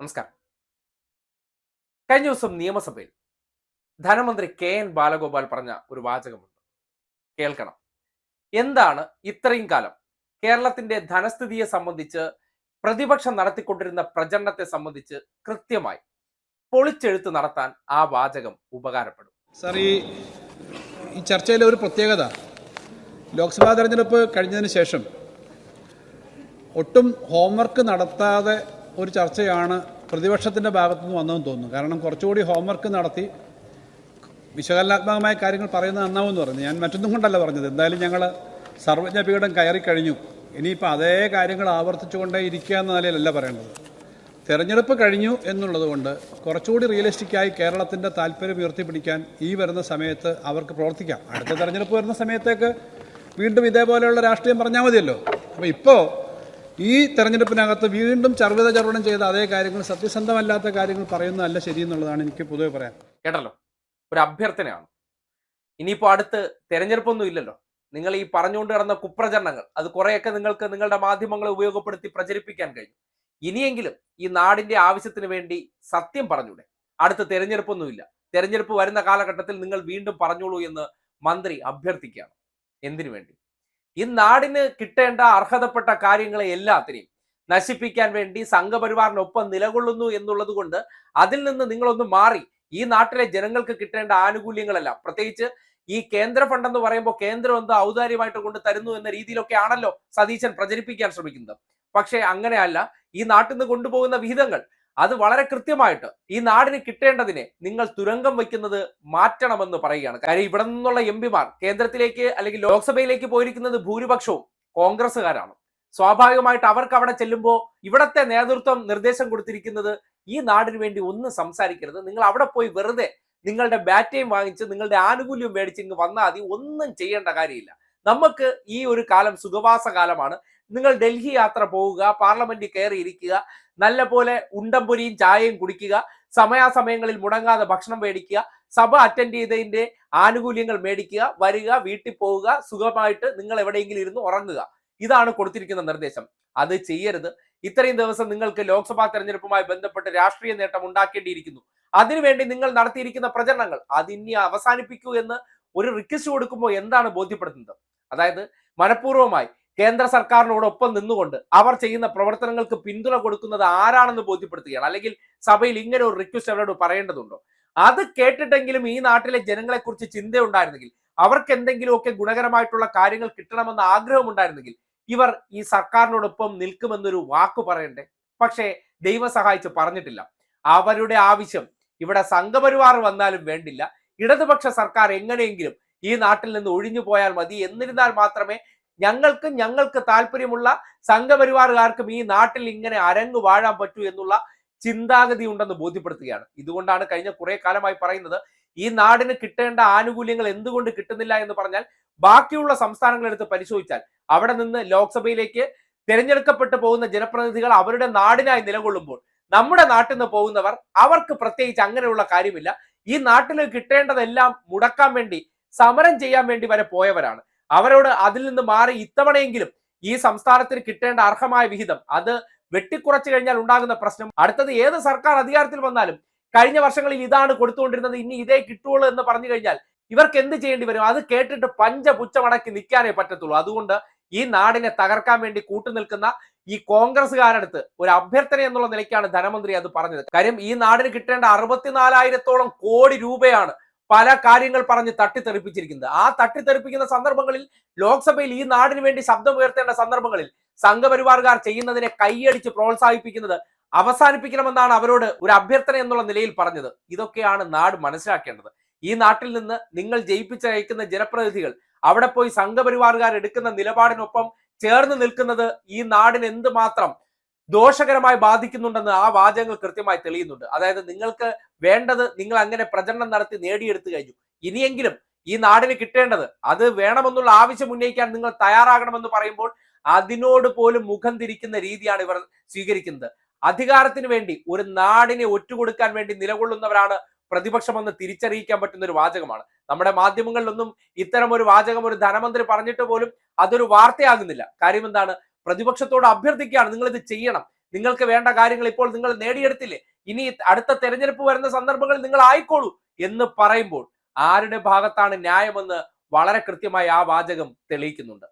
നമസ്കാരം. കഴിഞ്ഞ ദിവസം നിയമസഭയിൽ ധനമന്ത്രി കെ എൻ ബാലഗോപാൽ പറഞ്ഞ ഒരു വാചകമുണ്ട്. കേൾക്കണം. എന്താണ് ഇത്രയും കാലം കേരളത്തിന്റെ ധനസ്ഥിതിയെ സംബന്ധിച്ച് പ്രതിപക്ഷം നടത്തിക്കൊണ്ടിരുന്ന പ്രചരണത്തെ സംബന്ധിച്ച് കൃത്യമായി പൊളിച്ചെഴുത്ത് നടത്താൻ ആ വാചകം ഉപകാരപ്പെടും. സർ ഈ ഈ ചർച്ചയിലെ ഒരു പ്രത്യേകത ലോക്സഭാ തെരഞ്ഞെടുപ്പ് കഴിഞ്ഞതിന് ശേഷം ഒട്ടും ഹോംവർക്ക് നടത്താതെ ഒരു ചർച്ചയാണ് പ്രതിപക്ഷത്തിന്റെ ഭാഗത്തുനിന്ന് വന്നതെന്ന് തോന്നുന്നു. കാരണം കുറച്ചുകൂടി ഹോംവർക്ക് നടത്തി വിശകലനാത്മകമായ കാര്യങ്ങൾ പറയുന്നത് നന്നാവുമെന്ന് പറഞ്ഞു. ഞാൻ മറ്റൊന്നും കൊണ്ടല്ല പറഞ്ഞത്. എന്തായാലും ഞങ്ങൾ സർവജ്ഞപീഠം കയറി കഴിഞ്ഞു. ഇനിയിപ്പോൾ അതേ കാര്യങ്ങൾ ആവർത്തിച്ചുകൊണ്ടേ ഇരിക്കുക എന്ന നിലയിലല്ല പറയേണ്ടത്. തെരഞ്ഞെടുപ്പ് കഴിഞ്ഞു എന്നുള്ളതുകൊണ്ട് കുറച്ചുകൂടി റിയലിസ്റ്റിക്കായി കേരളത്തിന്റെ താല്പര്യം ഉയർത്തിപ്പിടിക്കാൻ ഈ വരുന്ന സമയത്ത് അവർക്ക് പ്രവർത്തിക്കാം. അടുത്ത തെരഞ്ഞെടുപ്പ് വരുന്ന സമയത്തേക്ക് വീണ്ടും ഇതേപോലെയുള്ള രാഷ്ട്രീയം പറഞ്ഞാൽ മതിയല്ലോ. അപ്പോൾ ഇപ്പോൾ ഈ തെരഞ്ഞെടുപ്പിനകത്ത് വീണ്ടും ചർവിത ചർവണം ചെയ്ത അതേ കാര്യങ്ങൾ സത്യസന്ധമല്ലാത്ത കാര്യങ്ങൾ പറയുന്നതല്ല ശരിയെന്നുള്ളതാണ് എനിക്ക് പൊതുവെ പറയാൻ. കേട്ടല്ലോ? ഒരു അഭ്യർത്ഥനയാണ്. ഇനിയിപ്പോൾ അടുത്ത് തെരഞ്ഞെടുപ്പൊന്നും ഇല്ലല്ലോ. നിങ്ങൾ ഈ പറഞ്ഞുകൊണ്ട് കിടന്ന കുപ്രചരണങ്ങൾ അത് കുറെയൊക്കെ നിങ്ങൾക്ക് നിങ്ങളുടെ മാധ്യമങ്ങളെ ഉപയോഗപ്പെടുത്തി പ്രചരിപ്പിക്കാൻ കഴിഞ്ഞു. ഇനിയെങ്കിലും ഈ നാടിന്റെ ആവശ്യത്തിന് വേണ്ടി സത്യം പറഞ്ഞൂടെ. അടുത്ത തെരഞ്ഞെടുപ്പൊന്നുമില്ല തെരഞ്ഞെടുപ്പ് വരുന്ന കാലഘട്ടത്തിൽ നിങ്ങൾ വീണ്ടും പറഞ്ഞോളൂ എന്ന് മന്ത്രി അഭ്യർത്ഥിക്കുകയാണ്. എന്തിനു വേണ്ടി? ഈ നാടിന് കിട്ടേണ്ട അർഹതപ്പെട്ട കാര്യങ്ങളെ എല്ലാത്തിനെയും നശിപ്പിക്കാൻ വേണ്ടി സംഘപരിവാറിനൊപ്പം നിലകൊള്ളുന്നു എന്നുള്ളത് കൊണ്ട് അതിൽ നിന്ന് നിങ്ങളൊന്ന് മാറി ഈ നാട്ടിലെ ജനങ്ങൾക്ക് കിട്ടേണ്ട ആനുകൂല്യങ്ങളെല്ലാം പ്രത്യേകിച്ച് ഈ കേന്ദ്ര ഫണ്ട് എന്ന് പറയുമ്പോൾ കേന്ദ്രം എന്തോ ഔദാര്യമായിട്ട് കൊണ്ട് തരുന്നു എന്ന രീതിയിലൊക്കെ ആണല്ലോ സതീശൻ പ്രചരിപ്പിക്കാൻ ശ്രമിക്കുന്നത്. പക്ഷേ അങ്ങനെയല്ല ഈ നാട്ടിൽ നിന്ന് കൊണ്ടുപോകുന്ന വിഹിതങ്ങൾ അത് വളരെ കൃത്യമായിട്ട് ഈ നാടിന് കിട്ടേണ്ടതിനെ നിങ്ങൾ തുരങ്കം വയ്ക്കുന്നത് മാറ്റണമെന്ന് പറയുകയാണ്. കാര്യം ഇവിടെ നിന്നുള്ള എം പിമാർ കേന്ദ്രത്തിലേക്ക് അല്ലെങ്കിൽ ലോക്സഭയിലേക്ക് പോയിരിക്കുന്നത് ഭൂരിപക്ഷവും കോൺഗ്രസ്സുകാരാണ്. സ്വാഭാവികമായിട്ട് അവർക്ക് അവിടെ ചെല്ലുമ്പോൾ ഇവിടത്തെ നേതൃത്വം നിർദ്ദേശം കൊടുത്തിരിക്കുന്നത് ഈ നാടിന് വേണ്ടി ഒന്നും സംസാരിക്കരുത്. നിങ്ങൾ അവിടെ പോയി വെറുതെ നിങ്ങളുടെ ബാറ്റയും വാങ്ങിച്ച് നിങ്ങളുടെ ആനുകൂല്യം മേടിച്ച് ഇങ്ങ് വന്നാൽ മതി. ഒന്നും ചെയ്യേണ്ട കാര്യമില്ല. നമുക്ക് ഈ ഒരു കാലം സുഖവാസ കാലമാണ് നിങ്ങൾ ഡൽഹി യാത്ര പോവുക പാർലമെന്റിൽ കയറി ഇരിക്കുക നല്ല പോലെ ഉണ്ടംപൊരിയും ചായയും കുടിക്കുക സമയാസമയങ്ങളിൽ മുടങ്ങാതെ ഭക്ഷണം മേടിക്കുക സഭ അറ്റൻഡ് ചെയ്തതിന്റെ ആനുകൂല്യങ്ങൾ മേടിക്കുക വരിക വീട്ടിൽ പോവുക സുഖമായിട്ട് നിങ്ങൾ എവിടെയെങ്കിലും ഇരുന്ന് ഉറങ്ങുക. ഇതാണ് കൊടുത്തിരിക്കുന്ന നിർദ്ദേശം. അത് ചെയ്യരുത്. ഇത്രയും ദിവസം നിങ്ങൾക്ക് ലോക്സഭാ തെരഞ്ഞെടുപ്പുമായി ബന്ധപ്പെട്ട് രാഷ്ട്രീയ നേട്ടം ഉണ്ടാക്കേണ്ടിയിരിക്കുന്നു. അതിനുവേണ്ടി നിങ്ങൾ നടത്തിയിരിക്കുന്ന പ്രചരണങ്ങൾ അതിനി അവസാനിപ്പിക്കൂ എന്ന് ഒരു റിക്വസ്റ്റ് കൊടുക്കുമ്പോൾ എന്താണ് ബോധ്യപ്പെടുത്തുന്നത്? അതായത് മനഃപൂർവമായി കേന്ദ്ര സർക്കാരിനോടൊപ്പം നിന്നുകൊണ്ട് അവർ ചെയ്യുന്ന പ്രവർത്തനങ്ങൾക്ക് പിന്തുണ കൊടുക്കുന്നത് ആരാണെന്ന് ബോധ്യപ്പെടുത്തുകയാണ്. അല്ലെങ്കിൽ സഭയിൽ ഇങ്ങനെ ഒരു റിക്വസ്റ്റ് അവരോട് പറയേണ്ടതുണ്ടോ? അത് കേട്ടിട്ടെങ്കിലും ഈ നാട്ടിലെ ജനങ്ങളെക്കുറിച്ച് ചിന്തയുണ്ടായിരുന്നെങ്കിൽ അവർക്ക് എന്തെങ്കിലുമൊക്കെ ഗുണകരമായിട്ടുള്ള കാര്യങ്ങൾ കിട്ടണമെന്ന ആഗ്രഹം ഉണ്ടായിരുന്നെങ്കിൽ ഇവർ ഈ സർക്കാരിനോടൊപ്പം നിൽക്കുമെന്നൊരു വാക്ക് പറയണ്ടേ? പക്ഷേ ദൈവം സഹായിച്ച് പറഞ്ഞിട്ടില്ല. അവരുടെ ആവശ്യം ഇവിടെ സംഘപരിവാർ വന്നാലും വേണ്ടില്ല. ഇടതുപക്ഷ സർക്കാർ എങ്ങനെയെങ്കിലും ഈ നാട്ടിൽ നിന്ന് ഒഴിഞ്ഞു പോയാൽ മതി. എന്നിരുന്നാൽ മാത്രമേ ഞങ്ങൾക്ക് ഞങ്ങൾക്ക് താല്പര്യമുള്ള സംഘപരിവാറുകാർക്കും ഈ നാട്ടിൽ ഇങ്ങനെ അരങ്ങു വാഴാൻ പറ്റൂ എന്നുള്ള ചിന്താഗതി ഉണ്ടെന്ന് ബോധ്യപ്പെടുത്തുകയാണ്. ഇതുകൊണ്ടാണ് കഴിഞ്ഞ കുറെ കാലമായി പറയുന്നത് ഈ നാടിന് കിട്ടേണ്ട ആനുകൂല്യങ്ങൾ എന്തുകൊണ്ട് കിട്ടുന്നില്ല എന്ന് പറഞ്ഞാൽ ബാക്കിയുള്ള സംസ്ഥാനങ്ങളെടുത്ത് പരിശോധിച്ചാൽ അവിടെ നിന്ന് ലോക്സഭയിലേക്ക് തിരഞ്ഞെടുക്കപ്പെട്ടു പോകുന്ന ജനപ്രതിനിധികൾ അവരുടെ നാടിനായി നിലകൊള്ളുമ്പോൾ നമ്മുടെ നാട്ടിൽ നിന്ന് പോകുന്നവർ അവർക്ക് പ്രത്യേകിച്ച് അങ്ങനെയുള്ള കാര്യമില്ല. ഈ നാട്ടിൽ കിട്ടേണ്ടതെല്ലാം മുടക്കാൻ വേണ്ടി സമരം ചെയ്യാൻ വേണ്ടി വരെ പോയവരാണ്. അവരോട് അതിൽ നിന്ന് മാറി ഇത്തവണയെങ്കിലും ഈ സംസ്ഥാനത്തിന് കിട്ടേണ്ട അർഹമായ വിഹിതം അത് വെട്ടിക്കുറച്ചു കഴിഞ്ഞാൽ ഉണ്ടാകുന്ന പ്രശ്നം. അടുത്തത് ഏത് സർക്കാർ അധികാരത്തിൽ വന്നാലും കഴിഞ്ഞ വർഷങ്ങളിൽ ഇതാണ് കൊടുത്തുകൊണ്ടിരുന്നത് ഇനി ഇതേ കിട്ടുള്ളൂ എന്ന് പറഞ്ഞു കഴിഞ്ഞാൽ ഇവർക്ക് എന്ത് ചെയ്യേണ്ടി വരും? അത് കേട്ടിട്ട് പഞ്ചപുച്ചമടക്കി നിൽക്കാനേ പറ്റത്തുള്ളൂ. അതുകൊണ്ട് ഈ നാടിനെ തകർക്കാൻ വേണ്ടി കൂട്ടുനിൽക്കുന്ന ഈ കോൺഗ്രസ്സുകാരടുത്ത് ഒരു അഭ്യർത്ഥന എന്നുള്ള നിലയ്ക്കാണ് ധനമന്ത്രി അത് പറഞ്ഞത്. കാര്യം ഈ നാടിന് കിട്ടേണ്ട അറുപത്തിനാലായിരത്തോളം കോടി രൂപയാണ് പല കാര്യങ്ങൾ പറഞ്ഞ് തട്ടിത്തെറിപ്പിച്ചിരിക്കുന്നത്. ആ തട്ടിത്തെറിപ്പിക്കുന്ന സന്ദർഭങ്ങളിൽ ലോക്സഭയിൽ ഈ നാടിന് വേണ്ടി ശബ്ദം ഉയർത്തേണ്ട സന്ദർഭങ്ങളിൽ സംഘപരിവാറുകാർ ചെയ്യുന്നതിനെ കൈയടിച്ച് പ്രോത്സാഹിപ്പിക്കുന്നത് അവസാനിപ്പിക്കണമെന്നാണ് അവരോട് ഒരു അഭ്യർത്ഥന എന്നുള്ള നിലയിൽ പറഞ്ഞത്. ഇതൊക്കെയാണ് നാട് മനസ്സിലാക്കേണ്ടത്. ഈ നാട്ടിൽ നിന്ന് നിങ്ങൾ ജയിപ്പിച്ചയക്കുന്ന ജനപ്രതിനിധികൾ അവിടെ പോയി സംഘപരിവാറുകാർ എടുക്കുന്ന നിലപാടിനൊപ്പം ചേർന്ന് നിൽക്കുന്നത് ഈ നാടിന് എന്തുമാത്രം ദോഷകരമായി ബാധിക്കുന്നുണ്ടെന്ന് ആ വാചകങ്ങൾ കൃത്യമായി തെളിയുന്നുണ്ട്. അതായത് നിങ്ങൾക്ക് വേണ്ടത് നിങ്ങൾ അങ്ങനെ പ്രചരണം നടത്തി നേടിയെടുത്തു കഴിഞ്ഞു. ഇനിയെങ്കിലും ഈ നാടിന് കിട്ടേണ്ടത് അത് വേണമെന്നുള്ള ആവശ്യം ഉന്നയിക്കാൻ നിങ്ങൾ തയ്യാറാകണമെന്ന് പറയുമ്പോൾ അതിനോട് പോലും മുഖം തിരിക്കുന്ന രീതിയാണ് ഇവർ സ്വീകരിക്കുന്നത്. അധികാരത്തിന് വേണ്ടി ഒരു നാടിനെ ഒറ്റുകൊടുക്കാൻ വേണ്ടി നിലകൊള്ളുന്നവരാണ് പ്രതിപക്ഷമെന്ന് തിരിച്ചറിയിക്കാൻ പറ്റുന്ന ഒരു വാചകമാണ്. നമ്മുടെ മാധ്യമങ്ങളിലൊന്നും ഇത്തരം ഒരു വാചകം ഒരു ധനമന്ത്രി പറഞ്ഞിട്ട് പോലും അതൊരു വാർത്തയാകുന്നില്ല. കാര്യം എന്താണ്? പ്രതിപക്ഷത്തോട് അഭ്യർത്ഥിക്കുകയാണ്. നിങ്ങൾ ഇത് ചെയ്യണം. നിങ്ങൾക്ക് വേണ്ട കാര്യങ്ങൾ ഇപ്പോൾ നിങ്ങൾ നേടിയെടുത്തില്ലേ? ഇനി അടുത്ത തെരഞ്ഞെടുപ്പ് വരുന്ന സന്ദർഭങ്ങളിൽ നിങ്ങൾ ആയിക്കോളൂ എന്ന് പറയുമ്പോൾ ആരുടെ ഭാഗത്താണ് ന്യായമെന്ന് വളരെ കൃത്യമായി ആ വാചകം തെളിയിക്കുന്നുണ്ട്.